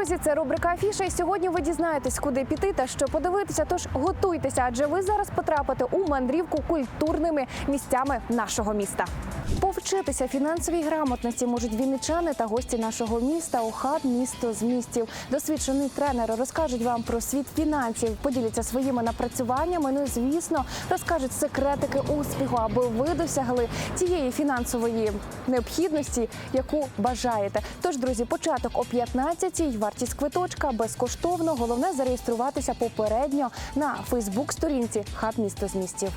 Друзі, це рубрика Афіша. І сьогодні ви дізнаєтесь, куди піти та що подивитися. Тож готуйтеся, адже ви зараз потрапите у мандрівку культурними місцями нашого міста. Повчитися фінансовій грамотності можуть вінничани та гості нашого міста у хаб місто з містів. Досвідчений тренер розкажуть вам про світ фінансів, поділяться своїми напрацюваннями. Ну і звісно, розкажуть секретики успіху, аби ви досягли тієї фінансової необхідності, яку бажаєте. Тож, друзі, початок о 15-й, вартість квиточка безкоштовно. Головне зареєструватися попередньо на Фейсбук-сторінці Хаб місто з містів.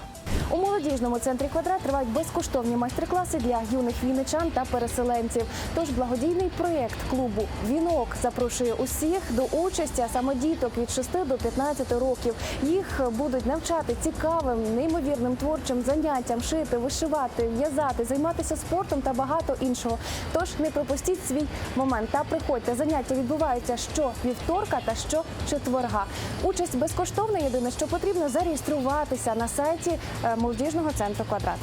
У молодіжному центрі квадрат тривають безкоштовні майстер-класи для юних вінничан та переселенців. Тож благодійний проєкт клубу Вінок запрошує усіх до участі, а саме діток від 6 до 15 років. Їх будуть навчати цікавим, неймовірним творчим заняттям, шити, вишивати, в'язати, займатися спортом та багато іншого. Тож не пропустіть свій момент та приходьте. Заняття відбуваються що вівторка та що четверга. Участь безкоштовна. Єдине, що потрібно зареєструватися на сайті е, молодіжного центру квадрат.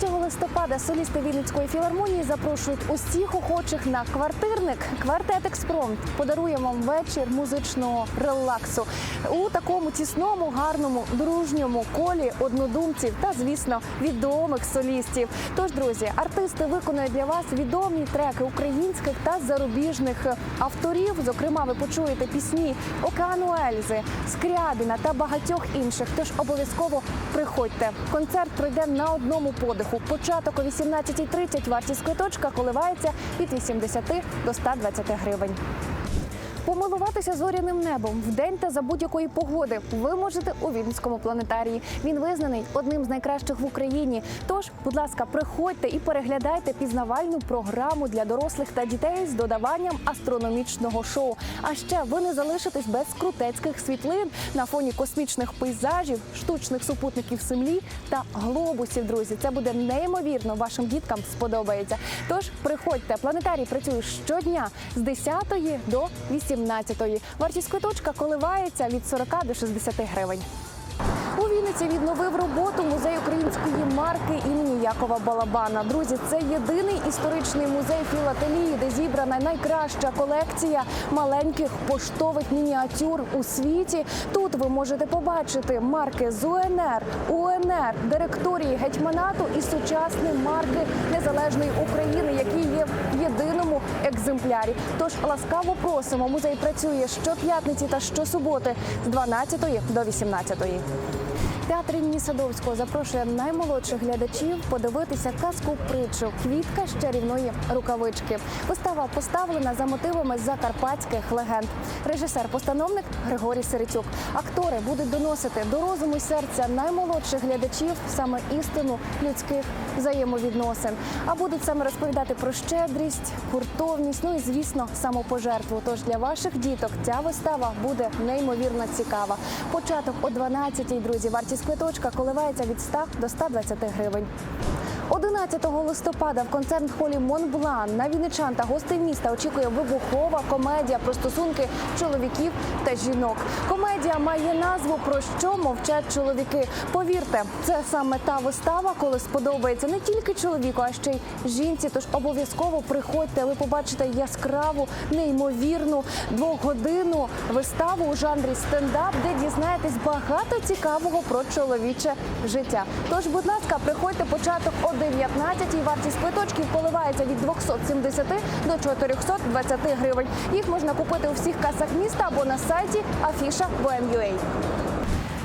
3 листопада солісти Вінницької філармонії запрошують усіх охочих на квартирник. Квартет Експромт подарує вам вечір музичного релаксу у такому тісному, гарному, дружньому колі однодумців та, звісно, відомих солістів. Тож, друзі, артисти виконують для вас відомі треки українських та зарубіжних авторів. Зокрема, ви почуєте пісні Океану Ельзи, Скрябіна та багатьох інших. Тож обов'язково приходьте. Концерт пройде на одному подиху. Початок о 18.30, вартість квиточка коливається від 80 до 120 гривень. Помилуватися зоряним небом вдень та за будь-якої погоди ви можете у Вінницькому планетарії. Він визнаний одним з найкращих в Україні. Тож, будь ласка, приходьте і переглядайте пізнавальну програму для дорослих та дітей з додаванням астрономічного шоу. А ще ви не залишитесь без крутецьких світлин на фоні космічних пейзажів, штучних супутників землі та глобусів. Друзі, це буде неймовірно. Вашим діткам сподобається. Тож приходьте. Планетарій працює щодня з 10 до 18. Вартість квиточка коливається від 40 до 60 гривень. У Вінниці відновив роботу марки імені Якова Балабана. Друзі, це єдиний історичний музей філателії, де зібрана найкраща колекція маленьких поштових мініатюр у світі. Тут ви можете побачити марки з УНР, УНР, директорії гетьманату і сучасні марки незалежної України, які є в єдиному екземплярі. Тож ласкаво просимо. Музей працює щоп'ятниці та щосуботи з 12 до 18. Театр імені Садовського запрошує наймолодших глядачів подивитися казку притчу Квітка з чарівної рукавички. Вистава поставлена за мотивами закарпатських легенд. Режисер-постановник Григорій Серетюк. Актори будуть доносити до розуму й серця наймолодших глядачів саме істину людських взаємовідносин. А будуть саме розповідати про щедрість, гуртовність, ну і звісно, самопожертву. Тож для ваших діток ця вистава буде неймовірно цікава. Початок о 12-й, друзі. Вартість квиточка коливається від 100 до 120 гривень. 11 листопада в концерт-холі Монблан на Вінничан та гостей міста очікує вибухова комедія про стосунки чоловіків та жінок. Комедія має назву Про що мовчать чоловіки. Повірте, це саме та вистава, коли сподобається не тільки чоловіку, а ще й жінці. Тож обов'язково приходьте. Ви побачите яскраву, неймовірну двохгодинну виставу у жанрі стендап, де дізнаєтесь багато цікавого про чоловіче життя. Тож, будь ласка, приходьте початок о 19-й. Вартість квиточків коливається від 270 до 420 гривень. Їх можна купити у всіх касах міста або на сайті Bohem.ua.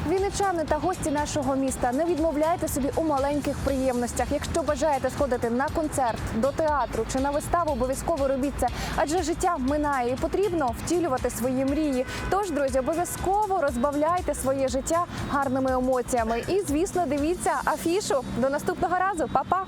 Вінничани та гості нашого міста не відмовляйте собі у маленьких приємностях. Якщо бажаєте сходити на концерт, до театру чи на виставу, обов'язково робіть це, адже життя минає і потрібно втілювати свої мрії. Тож, друзі, обов'язково розбавляйте своє життя гарними емоціями. І, звісно, дивіться афішу. До наступного разу, Па-па!